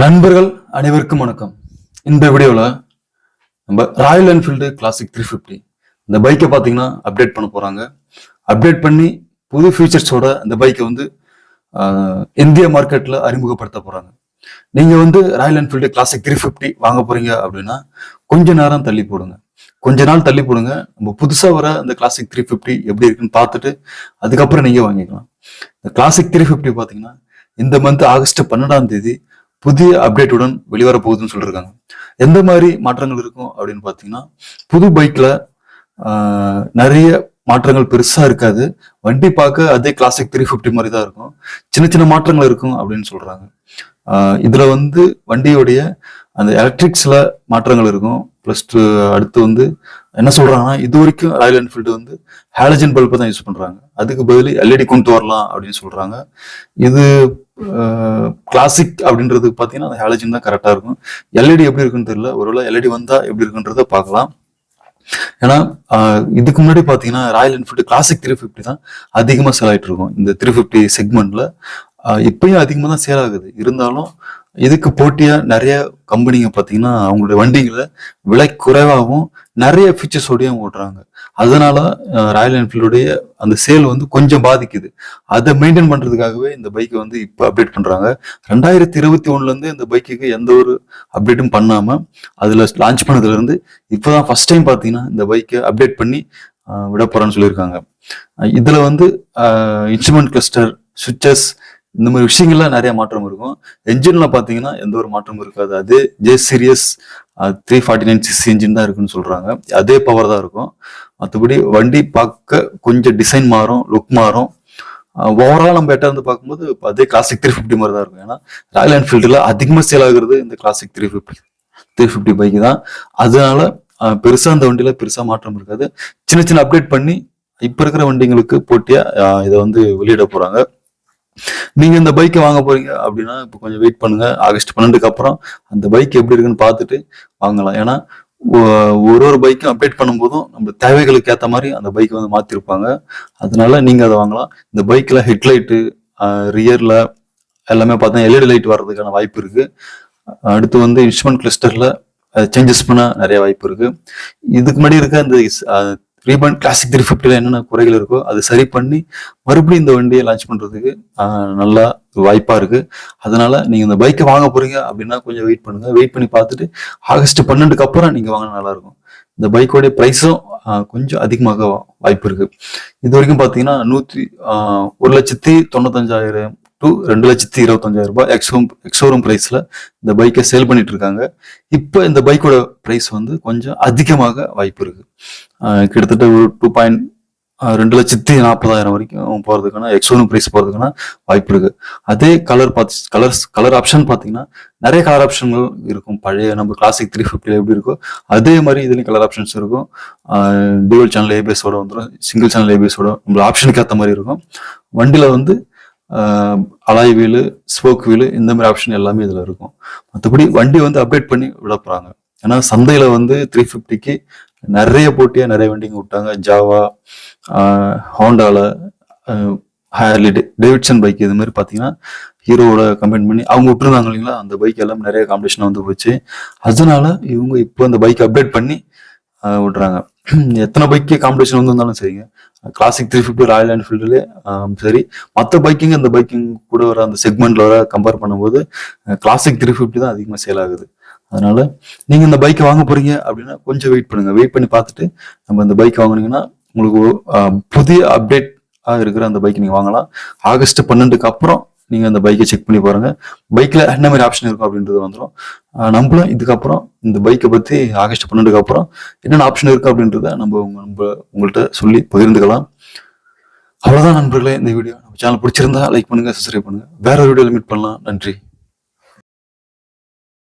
நண்பர்கள் அனைவருக்கும் வணக்கம். இந்த வீடியோவில் நம்ம Royal Enfield Classic three fifty இந்த பைக்கை பார்த்தீங்கன்னா அப்டேட் பண்ண போகிறாங்க அப்டேட் பண்ணி புது ஃபீச்சர்ஸோட இந்த பைக்கை வந்து இந்திய மார்க்கெட்டில் அறிமுகப்படுத்த போகிறாங்க நீங்கள் வந்து Royal Enfield Classic three fifty வாங்க போகிறீங்க அப்படின்னா கொஞ்ச நேரம் தள்ளி போடுங்க. கொஞ்ச நாள் தள்ளி போடுங்க. நம்ம புதுசாக வர அந்த கிளாசிக் த்ரீ ஃபிஃப்டி எப்படி இருக்குன்னு பார்த்துட்டு அதுக்கப்புறம் நீங்கள் வாங்கிக்கலாம். இந்த கிளாசிக் த்ரீ ஃபிஃப்டி பார்த்தீங்கன்னா இந்த மந்த் ஆகஸ்ட் பன்னெண்டாம் தேதி புதிய அப்டேட்டுடன் வெளிவர போகுதுன்னு சொல்லியிருக்காங்க எந்த மாதிரி மாற்றங்கள் இருக்கும் அப்படின்னு பார்த்தீங்கன்னா புது பைக்ல நிறைய மாற்றங்கள் பெருசா இருக்காது. வண்டி பார்க்க அதே கிளாசிக் த்ரீ ஃபிஃப்டி மாதிரி தான் இருக்கும். சின்ன சின்ன மாற்றங்கள் இருக்கும் அப்படின்னு சொல்றாங்க. இதில் இதுல வந்து வண்டியோடைய அந்த எலக்ட்ரிக்ஸ்ல மாற்றங்கள் இருக்கும். ப்ளஸ் டூ அடுத்து வந்து என்ன சொல்றாங்கன்னா இது வரைக்கும் ராயல் என்ஃபீல்டு வந்து ஹாலஜன் பல்பை தான் யூஸ் பண்றாங்க. அதுக்கு பதில் எல்இடி கொண்டு வரலாம் அப்படின்னு சொல்றாங்க. இது கிளாசிக் அப்படின்றது பார்த்தீங்கன்னா அந்த ஹாலஜன் தான் கரெக்டாக இருக்கும். எல்இடி எப்படி இருக்குன்னு தெரியல. ஒருவேளை எல்இடி வந்தால் எப்படி இருக்குன்றத பார்க்கலாம். ஏன்னா இதுக்கு முன்னாடி பார்த்தீங்கன்னா Royal Enfield Classic three fifty தான் அதிகமாக சேல் இருக்கும். இந்த த்ரீ ஃபிஃப்டி செக்மெண்ட்டில் இப்பயும் அதிகமாக தான் சேல் ஆகுது. இருந்தாலும் இதுக்கு போட்டியாக நிறைய கம்பெனிங்க பார்த்தீங்கன்னா அவங்களுடைய வண்டிகளை விலை குறைவாகவும் நிறைய ஃபீச்சர்ஸோடையும் ஓட்டுறாங்க. அதனால ராயல் என்ஃபீல்டுடைய அந்த சேல் வந்து கொஞ்சம் பாதிக்குது. அதை மெயின்டைன் பண்றதுக்காகவே இந்த பைக்கை வந்து இப்போ அப்டேட் பண்றாங்க. ரெண்டாயிரத்தி இருபத்தி ஒண்ணுல இந்த பைக்குக்கு எந்த ஒரு அப்டேட்டும் பண்ணாம அதுல லான்ச் பண்ணதுல இருந்து இப்போதான் ஃபர்ஸ்ட் டைம் பார்த்தீங்கன்னா இந்த பைக்கை அப்டேட் பண்ணி ஆஹ் விட போறேன்னு சொல்லியிருக்காங்க. இதுல வந்து இன்ஸ்ட்ருமெண்ட் கிளஸ்டர் சுவிச்சஸ் இந்த மாதிரி விஷயங்கள்லாம் நிறைய மாற்றம் இருக்கும். என்ஜின்ல பாத்தீங்கன்னா எந்த ஒரு மாற்றமும் இருக்காது. அதே ஜே சீரியஸ் அது three forty nine six engine தான் இருக்குன்னு சொல்கிறாங்க அதே பவர் தான் இருக்கும். மற்றபடி வண்டி பார்க்க கொஞ்சம் டிசைன் மாறும் லுக் மாறும். ஓவரால் நம்ம எட்ட இருந்து பார்க்கும்போது அதே கிளாசிக் த்ரீ ஃபிஃப்டி மாதிரி தான் இருக்கும். ஏன்னா ராயல் என்ஃபீல்டில் அதிகமாக சேல் ஆகுறது இந்த Classic three fifty three fifty bike தான். அதனால பெருசாக அந்த வண்டியில் பெருசாக மாற்றம் இருக்காது. சின்ன சின்ன அப்டேட் பண்ணி இப்போ இருக்கிற வண்டிங்களுக்கு போட்டியாக இதை வந்து வெளியிட போகிறாங்க நீங்க இந்த பைக்கை வாங்க போறீங்க அப்படின்னா இப்போ கொஞ்சம் வெயிட் பண்ணுங்க. ஆகஸ்ட் பன்னெண்டுக்கு அப்புறம் அந்த பைக் எப்படி இருக்குன்னு பார்த்துட்டு வாங்கலாம். ஏன்னா ஒரு ஒரு பைக்கும் அப்டேட் பண்ணும்போதும் நம்ம தேவைகளுக்கு ஏற்ற மாதிரி அந்த பைக்கை வந்து மாத்திருப்பாங்க. அதனால நீங்க அதை வாங்கலாம். இந்த பைக்ல ஹெட்லைட்டு ரியர்ல எல்லாமே பார்த்தா எல்இடி லைட் வர்றதுக்கான வாய்ப்பு இருக்கு. அடுத்து வந்து இன்ஸ்ட்ருமெண்ட் கிளஸ்டர்ல சேஞ்சஸ் பண்ண நிறைய வாய்ப்பு இருக்கு. இதுக்கு முன்னாடி இருக்க அந்த ரீபன் கிளாசிக் த்ரீ ஃபிஃப்டியில் என்னென்ன குறைகள் இருக்கோ அது சரி பண்ணி மறுபடியும் இந்த வண்டியை லான்ச் பண்ணுறதுக்கு நல்லா வாய்ப்பாக இருக்குது அதனால் நீங்கள் இந்த பைக்கை வாங்க போகிறீங்க அப்படின்னா கொஞ்சம் வெயிட் பண்ணுங்கள் வெயிட் பண்ணி பார்த்துட்டு ஆகஸ்ட் பன்னெண்டுக்கு அப்புறம் நீங்கள் வாங்கினா நல்லாயிருக்கும் இந்த பைக்கோடைய ப்ரைஸும் கொஞ்சம் அதிகமாக வாய்ப்பு இருக்குது இது வரைக்கும் பார்த்தீங்கன்னா நூற்றி ஒரு லட்சத்தி தொண்ணூத்தஞ்சாயிரம் டு ரெண்டு லட்சத்தி இருபத்தஞ்சாயிரம் ரூபாய் எக்ஸோம் எக்ஸோரூம் ப்ரைஸில் இந்த பைக்கை சேல் பண்ணிட்டு இருக்காங்க இப்போ இந்த பைக்கோட ப்ரைஸ் வந்து கொஞ்சம் அதிகமாக வாய்ப்பு இருக்கு. கிட்டத்தட்ட ஒரு டூ பாயிண்ட் ரெண்டு லட்சத்தி நாற்பதாயிரம் வரைக்கும் போகிறதுக்கான எக்ஸோரூம் ப்ரைஸ் போகிறதுக்கான வாய்ப்பு இருக்கு. அதே கலர் பார்த்து கலர்ஸ் கலர் ஆப்ஷன் பார்த்தீங்கன்னா நிறைய கலர் ஆப்ஷன்கள் இருக்கும். பழைய நம்ம கிளாசிக் த்ரீ ஃபிஃப்டியில் எப்படி இருக்கோ அதே மாதிரி இதுலேயும் கலர் ஆப்ஷன்ஸ் இருக்கும். டியூவல் சேனல் ஏபிஎஸோட வந்துடும் சிங்கிள் சேனல் ஏபிஎஸோட நம்மளோட ஆப்ஷனுக்கு ஏற்ற மாதிரி இருக்கும். வண்டியில் வந்து அலாய் வீலு ஸ்போக் வீலு இந்த மாதிரி ஆப்ஷன் எல்லாமே இதில் இருக்கும். மற்றபடி வண்டி வந்து அப்டேட் பண்ணி விட ஏன்னா சந்தையில் வந்து த்ரீ ஃபிஃப்டிக்கு நிறைய போட்டியாக நிறைய வண்டிங்க விட்டாங்க. ஜாவா ஹோண்டாவில் ஹேர்லி டேவிட்சன் பைக் இது மாதிரி பார்த்தீங்கன்னா ஹீரோவோட கம்பைன் பண்ணி அவங்க விட்டுருந்தாங்க இல்லைங்களா? அந்த பைக் எல்லாம் நிறைய காம்படிஷன் வந்து போச்சு. அதனால இவங்க இப்போ அந்த பைக் அப்டேட் பண்ணி விட்றாங்க விடுறாங்க. எத்தனை பைக்கு காம்படிஷன் வந்து இருந்தாலும் சரிங்க. கிளாசிக் த்ரீ ஃபிஃப்டி ராயல் என்ஃபீல்டுலே சரி. மற்ற பைக்கிங் அந்த பைக்கிங் கூட வர அந்த செக்மெண்ட்ல வர கம்பேர் பண்ணும்போது கிளாசிக் த்ரீ ஃபிஃப்டி தான் அதிகமாக சேல் ஆகுது. அதனால நீங்க இந்த பைக்கை வாங்க போறீங்க அப்படின்னா கொஞ்சம் வெயிட் பண்ணுங்க. வெயிட் பண்ணி பார்த்துட்டு நம்ம இந்த பைக் வாங்கினீங்கன்னா உங்களுக்கு புதிய அப்டேட் இருக்கிற அந்த பைக் நீங்க வாங்கலாம். ஆகஸ்ட் பன்னெண்டுக்கு அப்புறம் நீங்கள் அந்த பைக்கை செக் பண்ணி பாருங்கள் பைக்கில் என்ன மாதிரி ஆப்ஷன் இருக்கும் அப்படின்றது வந்துடும் நம்மளும் இதுக்கப்புறம் இந்த பைக்கை பற்றி ஆகஸ்ட் பன்னெண்டுக்கு அப்புறம் என்னென்ன ஆப்ஷன் இருக்கு அப்படின்றத நம்ம உங்க நம்ம உங்கள்கிட்ட சொல்லி பகிர்ந்துக்கலாம். அவ்வளோதான் நண்பர்களே இந்த வீடியோ நம்ம சேனல் பிடிச்சிருந்தா லைக் பண்ணுங்க சப்ஸ்கிரைப் பண்ணுங்க. வேற ஒரு வீடியோவில் மீட் பண்ணலாம். நன்றி.